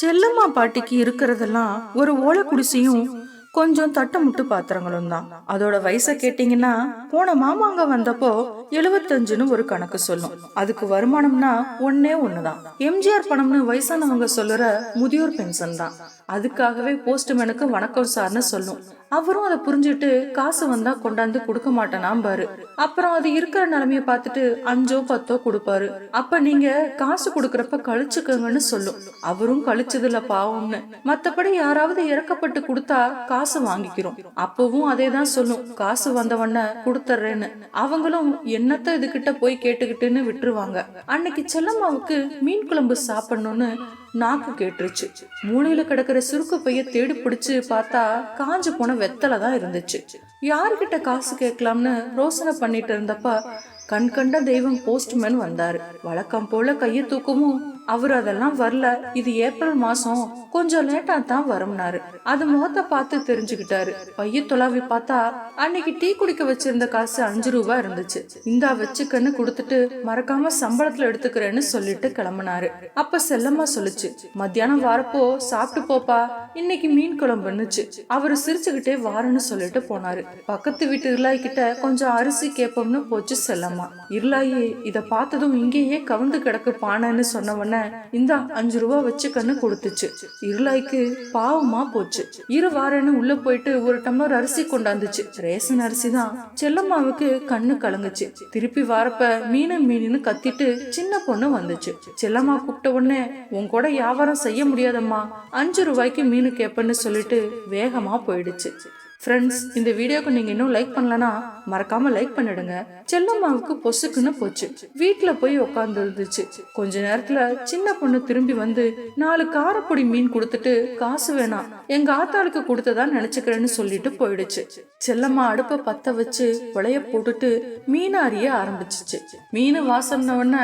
செல்லம்மா பாட்டிக்கு இருக்கிறதெல்லாம் ஒரு ஓலை குடிசையும் கொஞ்சம் தட்டமுட்டு பாத்திரங்களும் தான். அதோட வயசை கேட்டீங்கன்னா போன மாமாங்க வந்தப்போ எழுபத்தஞ்சுன்னு ஒரு கணக்கு சொல்லும். அதுக்கு வருமானம்னா ஒன்னே ஒண்ணுதான். எம்ஜிஆர் பணம்னு வயசானவங்க சொல்லுற முதியோர் பென்ஷன் தான். அதுக்காகவே போஸ்ட்மேனுக்கு வணக்கம் சார்னு சொல்லும். அவரும் அதை புரிஞ்சுட்டு காசு வந்தா கொண்டாந்து கொடுக்க மாட்டேனாம் பாரு. அப்புறம் அது இருக்கிற நிலைமைய பார்த்துட்டு அஞ்சோ பத்தோ கொடுப்பாரு. அப்ப நீங்க காசு கொடுக்கறப்ப கழிச்சுக்கங்கன்னு சொல்லும். அவரும் கழிச்சதுல பாவம்னு. மத்தபடி யாராவது இறக்கப்பட்டு கொடுத்தா காசு வாங்கிக்கிறோம். அப்பவும் அதே தான் சொல்லும். காசு வந்தவன கொடுத்துறேன்னு அவங்களும் என்னத்த இதுகிட்ட போய் கேட்டுக்கிட்டுன்னு விட்டுருவாங்க. அன்னைக்கு செல்லம்மாவுக்கு மீன் குழம்பு சாப்பிடணும்னு நாக்கு கேட்டுருச்சு. மூளையில கிடக்கிற சுருக்கு பைய தேடி பிடிச்சு பார்த்தா காஞ்சு போன வெத்தலை தான் இருந்துச்சு. யாருக்கிட்ட காசு கேட்கலாம்னு ரோசனை பண்ணிட்டு இருந்தப்ப கண்கண்ட தெய்வம் போஸ்ட்மேன் வந்தாரு. வழக்கம் போல கையை தூக்கவும் அவர் அதெல்லாம் வரல. இது ஏப்ரல் மாசம். கொஞ்சம் லேட்டா தான் வரும்னாரு. அது முகத்தை பார்த்து தெரிஞ்சுக்கிட்டாரு. பைய துளாவி பார்த்தா அன்னைக்கு டீ குடிக்க வச்சிருந்த காசு அஞ்சு ரூபா இருந்துச்சு. இந்தா வச்சுக்கன்னு கொடுத்துட்டு மறக்காம சம்பளத்துல எடுத்துக்கிறேன்னு சொல்லிட்டு கிளம்புனாரு. அப்ப செல்லம்மா சொல்லுச்சு மத்தியானம் வரப்போ சாப்பிட்டு போப்பா. இன்னைக்கு மீன் குழம்புன்னுச்சு. அவரு சிரிச்சுக்கிட்டே வாரன்னு சொல்லிட்டு போனாரு. பக்கத்து வீட்டு இருளாய் கிட்ட கொஞ்சம் அரிசி கேப்போம்னு போச்சு செல்லம்மா. இருளாயி இத பார்த்ததும் இங்கேயே கவுந்து கிடக்கு பானைன்னு சொன்ன உடனே இந்தா அஞ்சு ரூபா வச்சுக்கன்னு கொடுத்துச்சு. இருளாய்க்கு பாவமா போச்சு. இரு வாரன்னு உள்ள போயிட்டு ஒரு டம்ளர் அரிசி கொண்டாந்துச்சு. ரேஷன் அரிசி தான் செல்லம்மாவுக்கு கண்ணு கலங்குச்சு. திருப்பி வாரப்ப மீனு மீனுன்னு கத்திட்டு சின்ன பொண்ணு வந்துச்சு. செல்லம்மா கூப்பிட்ட உடனே உன் கூட வியாபாரம் செய்ய முடியாதம்மா. அஞ்சு ரூபாய்க்கு மீன் கேப்பன்னு சொல்லிட்டு வேகமா போயிடுச்சு. ஃப்ரெண்ட்ஸ் இந்த வீடியோக்கு நீங்கள் இன்னும் லைக் பண்ணலனா மறக்காம லைக் பண்ணிடுங்க. செல்லம்மாவுக்கு பொசுக்குன்னு போச்சு. வீட்டில் போய் உட்காந்துருந்துச்சு கொஞ்ச நேரத்தில் சின்ன பொண்ணு திரும்பி வந்து நாலு காரப்பொடி மீன் கொடுத்துட்டு காசு வேணாம் எங்கள் ஆத்தாளுக்கு கொடுத்ததா நினச்சிக்கிறேன்னு சொல்லிட்டு போயிடுச்சு. செல்லம்மா அடுப்பை பற்ற வச்சு உலைய போட்டுட்டு மீன் அறிய ஆரம்பிச்சுச்சு. மீன் வாசம்ன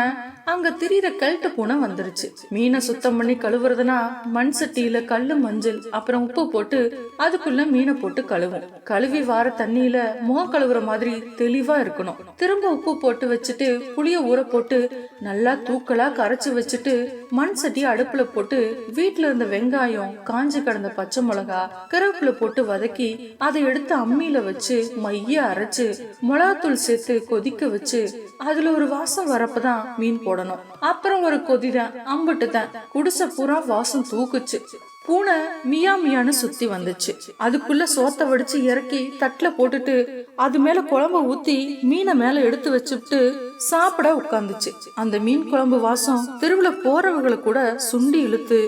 அங்க திரியிற கல்ட்டு பூனை வந்துருச்சு. மீனை சுத்தம் பண்ணி கழுவுறதுனா மண் சட்டியில கல்லு மஞ்சள் அப்புறம் உப்பு போட்டு அதுக்குள்ள மீனை போட்டு கழுவும். கழுவி வார தண்ணியில முகம் கழுவுற மாதிரி தெளிவா இருக்கணும். திரும்ப உப்பு போட்டு வச்சுட்டு புளிய ஊற போட்டு நல்லா தூக்கலா கரைச்சு வச்சுட்டு மண் சட்டி அடுப்புல போட்டு வீட்டுல இருந்த வெங்காயம் காஞ்சு கிடந்த பச்சை மிளகா கருவேப்பில போட்டு வதக்கி அதை எடுத்து அம்மியில வச்சு மைய அரைச்சு மிளகாத்தூள் சேர்த்து கொதிக்க வச்சு அதுல ஒரு வாசம் வரப்பதான் மீன் போடணும். அப்புறம் ஒரு கொதிதான் அம்பிட்டு தான் குடிசை பூரா வாசம் தூக்குச்சு. பூனை மியா மியான்னு சுத்தி வந்துச்சு. அதுக்குள்ள சோத்த வடிச்சு இறக்கி தட்டுல போட்டுட்டு அது மேல குழம்ப ஊத்தி மீனை மேல எடுத்து வச்சுட்டு சாப்பிட உட்காந்துச்சு. அந்த மீன் குழம்பு வாசம் தெருவுல போறவங்களை கூட சுண்டி இழுத்து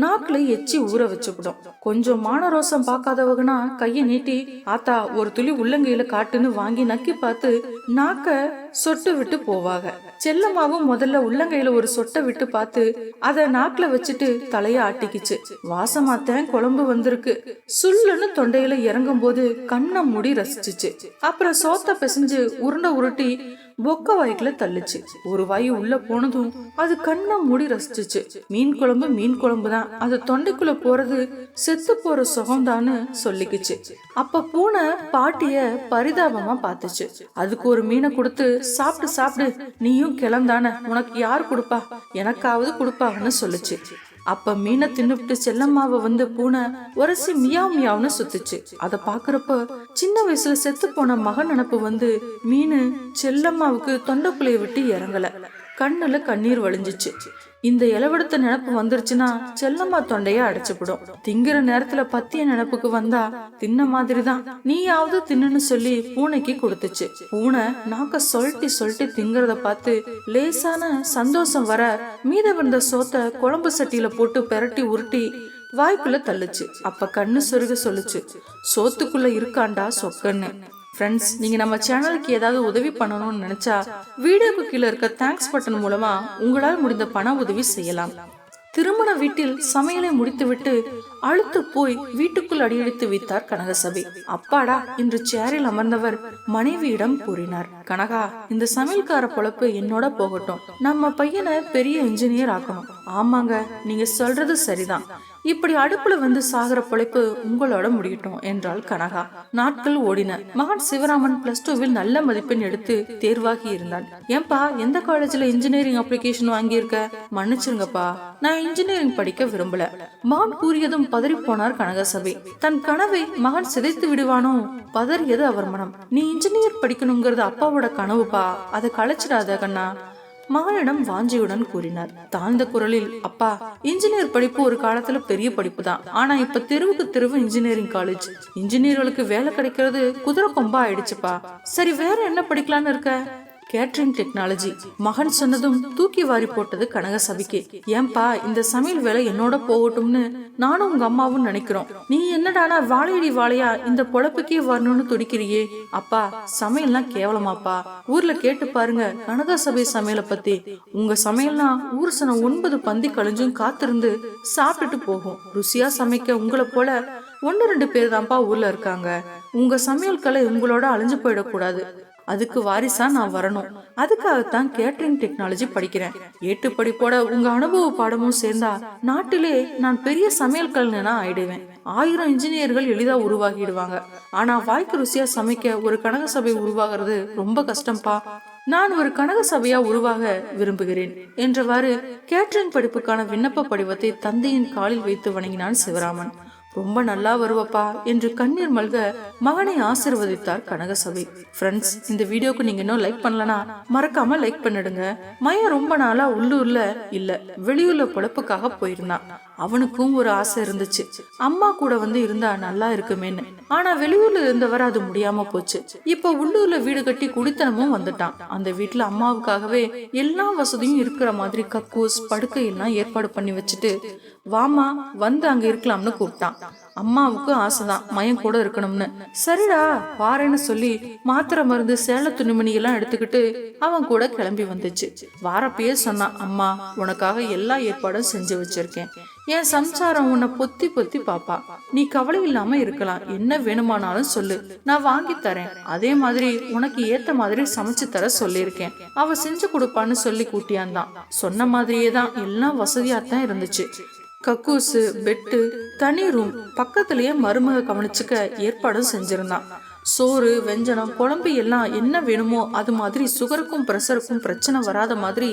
நாக்குல எச்சி ஊற வச்சுக்கிடும். கொஞ்சம் மான ரோசம் பார்க்காதவங்கன்னா கைய நீட்டி ஆத்தா ஒரு துளி உள்ளங்கையில காட்டுன்னு வாங்கி நக்கி பார்த்து நாக்க சொட்டு விட்டு போவாங்க. செல்லம்மாவும் முதல்ல உள்ளங்கையில ஒரு சொட்டை விட்டு பார்த்து அத நாக்குல வச்சுட்டு தலைய ஆட்டிக்கிச்சு. வாசமாத்தேன் குழம்பு வந்திருக்கு. சுல்லுன்னு தொண்டையில இறங்கும் போது கண்ணை மூடி ரசிச்சுச்சு. அப்புறம் சோத்த பிசைஞ்சு உருண்டை உருட்டி பொக்க வாய்க்குல தள்ளுச்சு. ஒரு வாய் உள்ள போனதும் அது கண்ணை மூடி ரசிச்சுச்சு. மீன் குழம்பு மீன் குழம்பு தான். அது தொண்டைக்குள்ள போறது செத்து போற சுகம்தான்னு சொல்லிக்குச்சு. அப்ப பூனை பாட்டிய பரிதாபமா பார்த்துச்சு. அதுக்கு ஒரு மீனை கொடுத்து சாப்பிட்டு சாப்பிடு நீயும் கிளந்தான. உனக்கு யார் கொடுப்பா? எனக்காவது கொடுப்பாங்கன்னு சொல்லுச்சு. அப்ப மீனை தின்னுட்டு செல்லம்மாவை வந்து பூனை உரசி மியாவ் மியாவ்னு சுத்துச்சு. அத பாக்குறப்ப சின்ன வயசுல செத்து போன மகன் நினப்பு வந்து மீன் செல்லம்மாவுக்கு தொண்டைக்குள்ளைய விட்டு இறங்கல. கண்ணுல கண்ணீர் வழிஞ்சிச்சு. இந்த இளவெடுத்த நினப்பு வந்துருச்சுன்னா செல்லம்மா தொண்டைய அடைச்சுப்பிடும் திங்கிற நேரத்துல பத்திய நினப்புக்கு வந்தா தின்ன மாதிரி தான் நீயாவது தின்னுன்னு சொல்லி பூனைக்கு கொடுத்துச்சு. பூனை நாக்க சொல்லிட்டு சொல்லிட்டு திங்கிறத பார்த்து லேசான சந்தோஷம் வர மீத வந்த சோத்த குழம்பு சட்டியில போட்டு பெரட்டி உருட்டி வாய்க்குள்ள தள்ளுச்சு. அப்ப கண்ணு சொருக சொல்லுச்சு. சோத்துக்குள்ள இருக்காண்டா சொக்கன்னு. ஃப்ரெண்ட்ஸ் நீங்கள் நம்ம சேனலுக்கு ஏதாவது உதவி பண்ணணும்னு நினச்சா வீடியோக்கு கீழே இருக்க தேங்க்ஸ் பட்டன் மூலமாக உங்களால் முடிந்த பண உதவி செய்யலாம். திருமண வீட்டில் சமையலை முடித்துவிட்டு அழுத்து போய் வீட்டுக்குள் அடியெடுத்து வைத்தார் கனகசபை. அப்பாடா இன்று சேரில் அமர்ந்தவர் மனைவியிடம் கூறினார். கனகா இந்த சமையல்கார பொழப்பு என்னோட போகட்டும். நம்ம பையனை பெரிய இன்ஜினியர் ஆக்கணும். ஆமாங்க நீங்க சொல்றது சரிதான். இப்படி அடுப்புல வந்து சாகிற பொழைப்பு உங்களோட முடியட்டும் என்றாள் கனகா. நாட்கள் ஓடின. மகன் சிவராமன் பிளஸ் டூவில் நல்ல மதிப்பெண் எடுத்து தேர்வாகி இருந்தான். ஏன்பா எந்த காலேஜ்ல இன்ஜினியரிங் அப்ளிகேஷன் வாங்கியிருக்க? மன்னிச்சிருங்கப்பா நான் இன்ஜினியரிங் படிக்க விரும்பல. மகன் கூறியதும் பதறி போனார் கனகசபை. தன் கனவை மகன் சிதைத்து விடுவானோ? பதறியது அவர் மனம். நீ இன்ஜினியர் படிக்கணுங்கிறது அப்பாவோட கனவுப்பா. அதை களைச்சிடாத கண்ணா. மகனிடம் வாஞ்சியுடன் கூறினார். தாழ்ந்த குரலில் அப்பா இன்ஜினியர் படிப்பு ஒரு காலத்துல பெரிய படிப்பு தான் ஆனா இப்ப தெருவுக்கு தெருவு இன்ஜினியரிங் காலேஜ் இன்ஜினியர்களுக்கு வேலை கிடைக்கிறது குதிரை கொம்பா ஆயிடுச்சுப்பா. சரி வேற என்ன படிக்கலாம்னு இருக்க? Catering technology. மகன் சொன்னதும் தூக்கி வாரி போட்டது கனகசபைக்கு ஏன்பா இந்த சமையல் வேலை என்னோட போகட்டும்னு நானும் உங்க அம்மாவும் நினைக்கிறோம். நீ என்னடானா வாழையடி வாழையா இந்த பொழப்புக்கே வரணும்னு துடிக்கிறியே? அப்பா சமையல்லாம் கேவலமாப்பா. ஊர்ல கேட்டு பாருங்க கனகசபை சமையலை பத்தி. உங்க சமையல்னா ஊர் சனம் ஒன்பது பந்தி கழிஞ்சும் காத்திருந்து சாப்பிட்டுட்டு போகும். ருசியா சமைக்க உங்களை போல ஒன்னு ரெண்டு பேர் தான்ப்பா ஊர்ல இருக்காங்க. உங்க சமையல் கலை உங்களோட அழிஞ்சு போயிடக்கூடாது. அதுக்கு வாரிசா நான் வரணும். அதுக்காகத்தான் கேட்டரிங் டெக்னாலஜி படிக்கிறேன். ஏட்டு படிப்போட உங்க அனுபவ பாடமும் சேர்ந்தா நாட்டிலே நான் பெரிய சமையல் கலைஞனா ஆயிடுவேன். ஆயிரம் இன்ஜினியர்கள் எளிதா உருவாகிடுவாங்க. ஆனா வாய்க்கு ருசியா சமைக்க ஒரு கனக சபை உருவாகிறது ரொம்ப கஷ்டம்ப்பா நான் ஒரு கனக சபையா உருவாக விரும்புகிறேன் என்றவாறு கேட்டரிங் படிப்புக்கான விண்ணப்ப படிவத்தை தந்தையின் காலில் வைத்து வணங்கினான் சிவராமன். ரொம்ப நல்லா வருவப்பா என்று கண்ணீர் மல்க மகனை ஆசிர்வதித்தார் கனகசபை. ஃப்ரெண்ட்ஸ் இந்த வீடியோக்கு நீங்க இன்னும் லைக் பண்ணலனா மறக்காம லைக் பண்ணிடுங்க. மயம் ரொம்ப நாளா உள்ளூர்ல இல்ல வெளியூர்ல பொழப்புக்காக போயிருந்தான். அவனுக்கும் ஒரு ஆசை இருந்துச்சு. அம்மா கூட வந்து இருந்தா நல்லா இருக்குமேன்னு. ஆனா வெளியூர்ல இருந்தவர் அது முடியாம போச்சு. இப்ப உள்ளூர்ல வீடு கட்டி குடித்தனமும் வந்துட்டான். அந்த வீட்டுல அம்மாவுக்காகவே எல்லா வசதியும் இருக்கிற மாதிரி கக்கூஸ் படுக்கை எல்லாம் ஏற்பாடு பண்ணி வச்சுட்டு வாமா வந்து அங்க இருக்கலாம்னு கூப்பிட்டான். அம்மாவுக்கு ஆசைதான் மயம் கூட இருக்கணும்னு. சரிடா வாரேன்னு சொல்லி மாத்திரை மருந்து சேல துணிமணி எல்லாம் எடுத்துக்கிட்டு அவன் கூட கிளம்பி வந்துச்சு. வாரப்பயே சொன்னான் அம்மா உனக்காக எல்லா ஏற்பாடும் செஞ்சு வச்சிருக்கேன். என் சம்சாரம் உன்னை பொத்தி பொத்தி பாப்பா. நீ கவலை இல்லாம இருக்கலாம். என்ன வேணுமானாலும் சொல்லு. நான் வாங்கி தரேன். அதே மாதிரி உனக்கு ஏத்த மாதிரி சமைச்சு தர சொல்லியிருக்கேன். அவ செஞ்சு கொடுப்பான்னு சொல்லி கூட்டியாந்தான். சொன்ன மாதிரியே தான் எல்லாம் வசதியா தான் இருந்துச்சு. கக்கூசு பெட்டு தனி ரூம். பக்கத்திலேயே மருமக கவனிச்சுக்க ஏற்பாடும் செஞ்சிருந்தான். சோறு வெஞ்சனம் குழம்பு எல்லாம் என்ன வேணுமோ அது மாதிரி சுகருக்கும் பிரஷருக்கும் பிரச்சனை வராத மாதிரி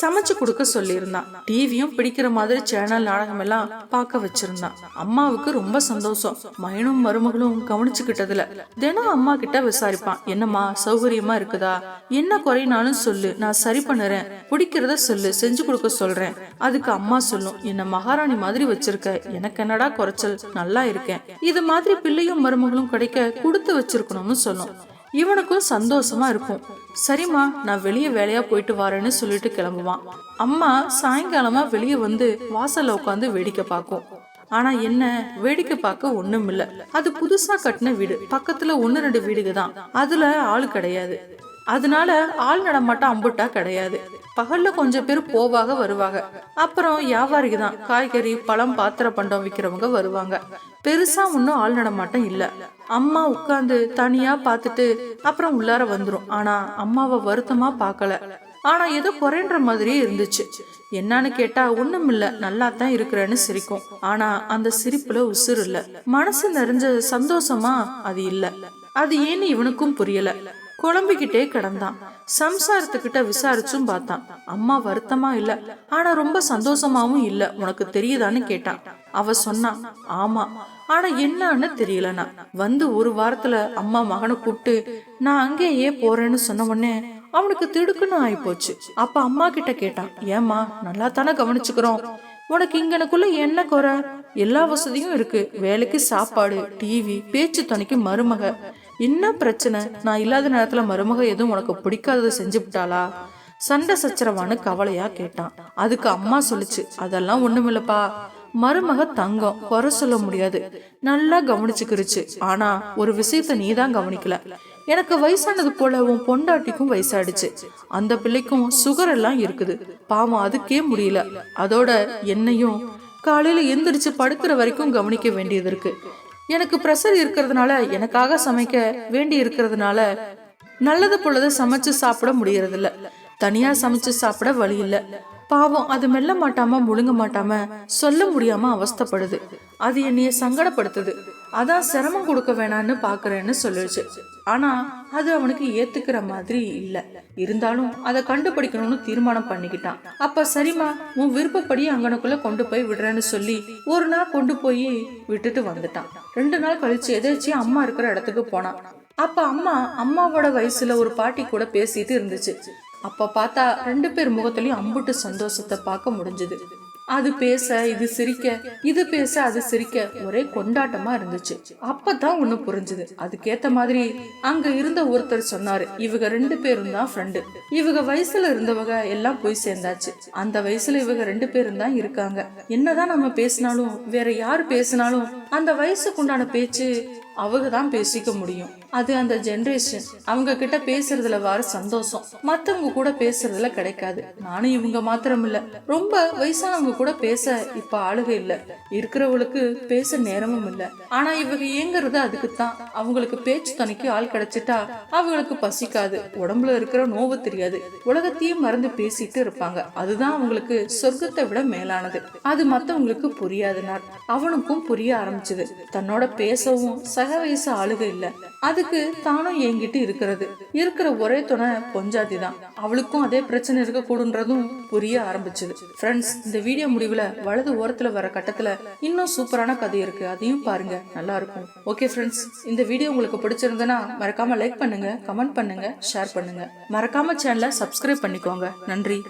சமைச்சு கொடுக்க சொல்லியிருந்தான். டிவியும் பிடிக்கிற மாதிரி சேனல் நாடகம் எல்லாம் பார்க்க வச்சிருந்தான். அம்மாவுக்கு ரொம்ப சந்தோஷம். மயனும் மருமகளும் கவனிச்சுக்கிட்டதுல தினம் அம்மா கிட்ட விசாரிப்பான். என்னம்மா சௌகரியமா இருக்குதா? என்ன குறைனாலும் சொல்லு. நான் சரி பண்ணுறேன். பிடிக்கிறத சொல்லு. செஞ்சு கொடுக்க சொல்றேன். அதுக்கு அம்மா சொல்லும். என்ன மகாராணி மாதிரி வச்சிருக்க. எனக்கு என்னடா குறைச்சல்? நல்லா இருக்கேன். இது மாதிரி பிள்ளையும் மருமகளும் கிடைக்க கொடுத்து வச்சு வச்சிருக்கணும்னு சொல்லும். இவனுக்கும் சந்தோஷமா இருக்கும். சரிம்மா நான் வெளியே வேலையா போயிட்டு வரேன்னு சொல்லிட்டு கிளம்புவான். அம்மா சாயங்காலமா வெளியே வந்து வாசல்ல உட்காந்து வேடிக்கை பார்க்கும். ஆனா என்ன வேடிக்கை பார்க்க ஒண்ணும் இல்ல அது புதுசா கட்டின வீடு. பக்கத்துல ஒன்னு ரெண்டு வீடுக தான். அதுல ஆள் கிடையாது. அதனால ஆள் நடமாட்டம் அம்புட்டா கிடையாது. பகல்ல கொஞ்சம் பேர் போவாக வருவாங்க அப்புறம் வியாபாரிக்கு தான். காய்கறி பழம் பாத்திர பண்டம் விற்கிறவங்க வருவாங்க. பெருசா ஒன்றும் ஆள் நடமாட்டம் இல்ல. அம்மா உட்காந்து தனியா பார்த்துட்டு அப்புறம் உள்ளார வந்துரும். ஆனா அம்மாவை வருத்தமா பார்க்கல ஆனா ஏதோ குறைன்ற மாதிரியே இருந்துச்சு. என்னன்னு கேட்டா ஒண்ணும் இல்ல நல்லா தான் இருக்கிறேன்னு சிரிக்கும். ஆனா அந்த சிரிப்புல உசுறு இல்ல. மனசு நிறைஞ்ச சந்தோஷமா அது இல்ல. அது ஏன்னு இவனுக்கும் புரியல. குழம்பிக்கிட்டே கிடந்தான். சம்சாரத்துக்கிட்ட விசாரிச்சும் பார்த்தான். அம்மா வருத்தமா இல்ல. ஆனா ரொம்ப சந்தோஷமாவும் இல்ல. உனக்கு தெரியுதான்னு கேட்டான். அவ சொன்னான் ஆமா. ஆனா என்னன்னு தெரியலனா வந்து ஒரு வாரத்துல அம்மா மகனை கூப்பிட்டு நான் அங்கேயே போறேன்னு சொன்ன உடனே அவனுக்கு திடுக்குன்னு ஆயிப்போச்சு. அப்ப அம்மா கிட்ட கேட்டான் ஏமா நல்லா தானே கவனிச்சுக்கிறோம். உனக்கு இங்கனக்குள்ள என்ன குறை? எல்லா வசதியும் இருக்கு. வேலைக்கு சாப்பாடு டிவி பேச்சு துணைக்கு மருமக. என்ன பிரச்சனை? நான் இல்லாத நேரத்துல மருமக எதுவும் உனக்கு பிடிக்காததை செஞ்சு விட்டாளா? சண்டை சச்சரவான்னு கவலையா கேட்டான். அதுக்கு அம்மா சொல்லுச்சு அதெல்லாம் ஒண்ணுமில்லப்பா. மருமக தங்கம் குறை சொல்ல முடியாது. நல்லா கவனிச்சுக்கிருச்சு. ஆனா ஒரு விஷயத்த நீ தான் கவனிக்கல. எனக்கு வயசானது போல உன் பொண்டாட்டிக்கும் வயசாயிடுச்சு. அந்த பிள்ளைக்கும் சுகர் எல்லாம் இருக்குது. பாவம் அதுக்கே முடியல. அதோட என்னையும் காலையில எந்திரிச்சு படுக்கிற வரைக்கும் கவனிக்க வேண்டியது இருக்கு. எனக்கு ப்ரெஷர் இருக்கிறதுனால எனக்காக சமைக்க வேண்டி இருக்கிறதுனால நல்லது பொழுது சமைச்சு சாப்பிட முடியறதில்ல. தனியா சமைச்சு சாப்பிட வழி இல்லை. பாவம் அது மெல்ல மாட்டாம முழுங்க மாட்டாம சொல்ல முடியாம அவஸ்தைப்படுது. அது என்னைய சங்கடப்படுத்துது. அதான் சிரமம் கொடுக்க வேணான்னு பாக்குறேன்னு சொல்லிடுச்சு. ஆனா அது அவனுக்கு ஏத்துக்கிற மாதிரி இல்ல. இருந்தாலும் அதை கண்டுபிடிக்கணும்னு தீர்மானம் பண்ணிக்கிட்டான். அப்ப சரிம்மா உன் விருப்பப்படி அங்கனுக்குள்ள கொண்டு போய் விடுறேன்னு சொல்லி ஒரு நாள் கொண்டு போய் விட்டுட்டு வந்துட்டான். ரெண்டு நாள் கழிச்சு எதாச்சும் அம்மா இருக்கிற இடத்துக்கு போனான். அப்ப அம்மா அம்மாவோட வயசுல ஒரு பாட்டி கூட பேசிட்டு இருந்துச்சு. அப்போ பார்த்தா ரெண்டு பேர் முகத்திலயும் அம்புட்டு சந்தோஷத்தை பார்க்க முடிஞ்சது. அது பேச இது சிரிக்க இது பேச அது சிரிக்க ஒரே கொண்டாட்டமா இருந்துச்சு. அப்பதான் ஒண்ணு புரிஞ்சுது. அதுக்கேத்த மாதிரி அங்க இருந்த ஒருத்தர் சொன்னாரு இவங்க ரெண்டு பேரும் தான் ஃப்ரெண்டு இவங்க வயசுல இருந்தவங்க எல்லாம் போய் சேர்ந்தாச்சு. அந்த வயசுல இவங்க ரெண்டு பேரும் தான் இருக்காங்க. என்னதான் நம்ம பேசினாலும் வேற யார் பேசினாலும் அந்த வயசுக்குண்டான பேச்சு அவங்க தான் பேசிக்க முடியும். அது அந்த ஜென்ரேஷன் அவங்க கிட்ட பேசுறதுல வர சந்தோஷம். மத்தவங்க கூட பேசுறதுல கிடைக்காது. நானும் இவங்க மாத்திரம் இல்ல ரொம்ப வயசானவங்க கூட பேச இப்ப ஆளுக இல்ல. இருக்கிறவங்களுக்கு பேச நேரமும் இல்ல. ஆனா இவங்க இயங்குறது அதுக்கு தான் அவங்களுக்கு பேச்சு துணைக்கு ஆள் கிடைச்சிட்டா அவங்களுக்கு பசிக்காது. உடம்புல இருக்கிற நோவு தெரியாது. உலகத்தையும் மறந்து பேசிட்டு இருப்பாங்க. அதுதான் அவங்களுக்கு சொர்க்கத்தை விட மேலானது. அது மத்தவங்களுக்கு புரியாதுனார். அவனுக்கும் புரிய ஆரம்பிச்சது. தன்னோட பேசவும் சக வயசு ஆளுக இல்ல. அதுக்கு தானும் என்கிட்ட இருக்கிறது. இருக்கிற ஒரே துணை பொஞ்சாதி தான். அவளுக்கும் அதே பிரச்சனை இருக்கக்கூடுன்றதும் புரிய ஆரம்பிச்சது. ஃப்ரெண்ட்ஸ் இந்த வீடியோ முடிவுல வலது ஓரத்துல வர கட்டத்துல இன்னும் சூப்பரான கதை இருக்கு. அதையும் பாருங்க. நல்லா இருக்கும். ஓகே ஃப்ரெண்ட்ஸ் இந்த வீடியோ உங்களுக்கு பிடிச்சிருந்தனா மறக்காம லைக் பண்ணுங்க கமெண்ட் பண்ணுங்க ஷேர் பண்ணுங்க. மறக்காம சேனலை சப்ஸ்கிரைப் பண்ணிக்கோங்க. நன்றி.